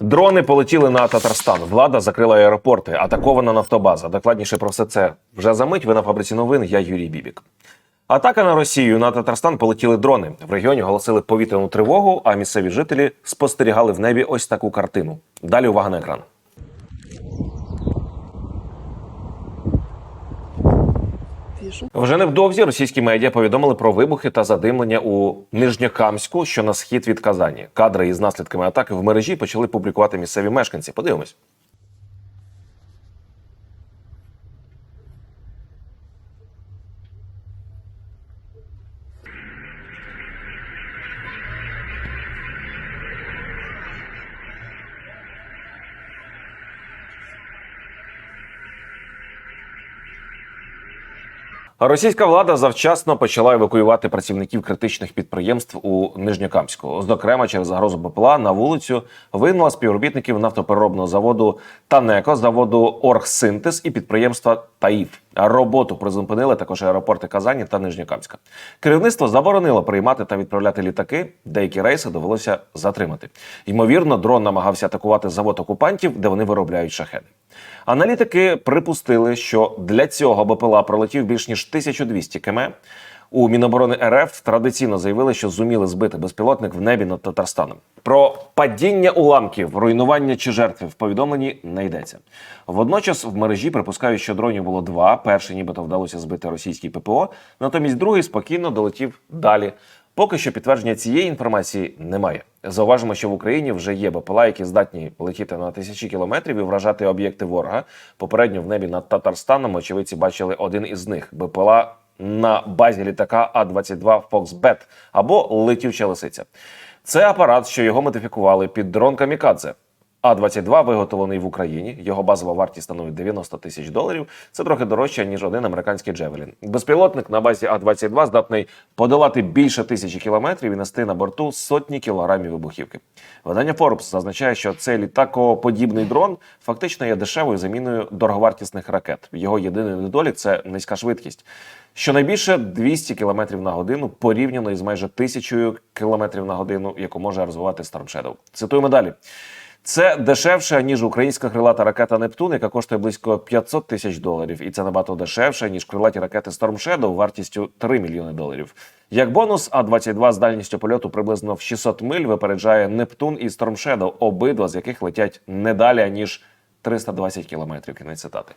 Дрони полетіли на Татарстан. Влада закрила аеропорти, атакована нафтобаза. Докладніше про все це вже за мить. Ви на фабриці новин. Я Юрій Бібік. Атака на Росію на Татарстан полетіли дрони. В регіоні оголосили повітряну тривогу, а місцеві жителі спостерігали в небі ось таку картину. Далі увага на екран. Вижу. Вже невдовзі російські медіа повідомили про вибухи та задимлення у Нижньокамську, що на схід від Казані. Кадри із наслідками атаки в мережі почали публікувати місцеві мешканці. Подивимось. Російська влада завчасно почала евакуювати працівників критичних підприємств у Нижньокамську. Зокрема, через загрозу БПЛА на вулицю винула співробітників нафтопереробного заводу Танеко, заводу Оргсинтез і підприємства Таїф. Роботу призупинили також аеропорти Казані та Нижньокамська. Керівництво заборонило приймати та відправляти літаки. Деякі рейси довелося затримати. Ймовірно, дрон намагався атакувати завод окупантів, де вони виробляють шахеди. Аналітики припустили, що для цього БПЛА пролетів більш ніж 1200 км. У Міноборони РФ традиційно заявили, що зуміли збити безпілотник в небі над Татарстаном. Про падіння уламків, руйнування чи жертви в повідомленні не йдеться. Водночас в мережі припускають, що дронів було два. Перший нібито вдалося збити російський ППО, натомість другий спокійно долетів далі. Поки що підтвердження цієї інформації немає. Зауважимо, що в Україні вже є БПЛА, які здатні летіти на тисячі кілометрів і вражати об'єкти ворога. Попередньо в небі над Татарстаном очевидці бачили один із них БПЛА на базі літака А-22 Фоксбет або летівча лисиця. Це апарат, що його модифікували під дрон Камікадзе. А-22 виготовлений в Україні. Його базова вартість становить 90 тисяч доларів. Це трохи дорожче, ніж один американський Джевелін. Безпілотник на базі А-22 здатний подолати більше тисячі кілометрів і нести на борту сотні кілограмів вибухівки. Видання Forbes зазначає, що цей літакоподібний дрон фактично є дешевою заміною дороговартісних ракет. Його єдиний недолік це низька швидкість. Щонайбільше 200 км на годину порівняно із майже 1000 км на годину, яку може розвивати Storm Shadow. Цитуємо далі. Це дешевше ніж українська крилата ракета Нептун, яка коштує близько 500 тисяч доларів, і це набагато дешевше ніж крилаті ракети Storm Shadow вартістю 3 мільйони доларів. Як бонус, А-22 з дальністю польоту приблизно в 600 миль випереджає Нептун і Storm Shadow, обидва з яких летять не далі ніж 320 кілометрів. Кінець цитати.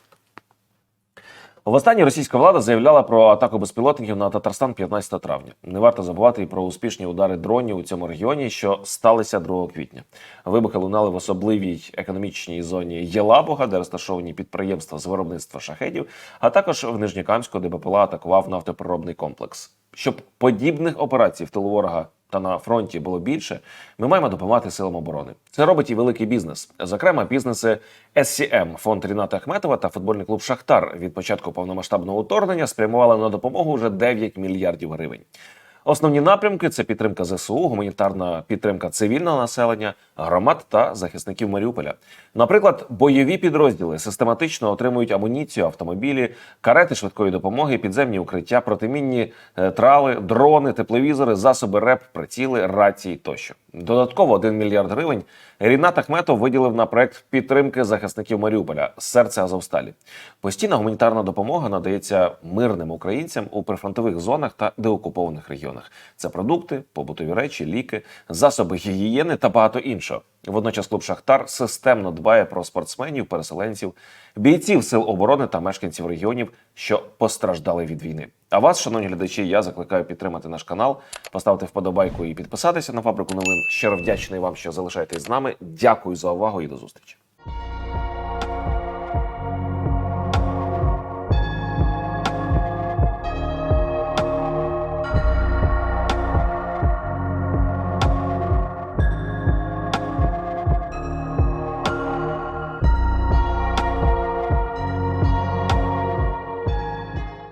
Востаннє російська влада заявляла про атаку безпілотників на Татарстан 15 травня. Не варто забувати і про успішні удари дронів у цьому регіоні, що сталися 2 квітня. Вибухи лунали в особливій економічній зоні Єлабуга, де розташовані підприємства з виробництва шахедів, а також в Нижньокамську, де БПЛА атакував нафтопереробний комплекс. Щоб подібних операцій в тилу ворога та на фронті було більше, ми маємо допомагати силам оборони. Це робить і великий бізнес. Зокрема, бізнеси SCM, фонд Ріната Ахметова та футбольний клуб Шахтар від початку повномасштабного вторгнення спрямували на допомогу вже 9 мільярдів гривень. Основні напрямки це підтримка ЗСУ, гуманітарна підтримка цивільного населення, громад та захисників Маріуполя. Наприклад, бойові підрозділи систематично отримують амуніцію, автомобілі, карети швидкої допомоги, підземні укриття, протимінні е, трали, дрони, тепловізори, засоби РЕП, приціли, рації тощо. Додатково 1 мільярд гривень Рінат Ахметов виділив на проект підтримки захисників Маріуполя серце Азовсталі. Постійна гуманітарна допомога надається мирним українцям у прифронтових зонах та деокупованих регіонах. Це продукти, побутові речі, ліки, засоби гігієни та багато іншого. Водночас клуб Шахтар системно дбає про спортсменів, переселенців, бійців сил оборони та мешканців регіонів, що постраждали від війни. А вас, шановні глядачі, я закликаю підтримати наш канал, поставити вподобайку і підписатися на фабрику новин. Щиро вдячний вам, що залишаєтесь з нами. Дякую за увагу і до зустрічі.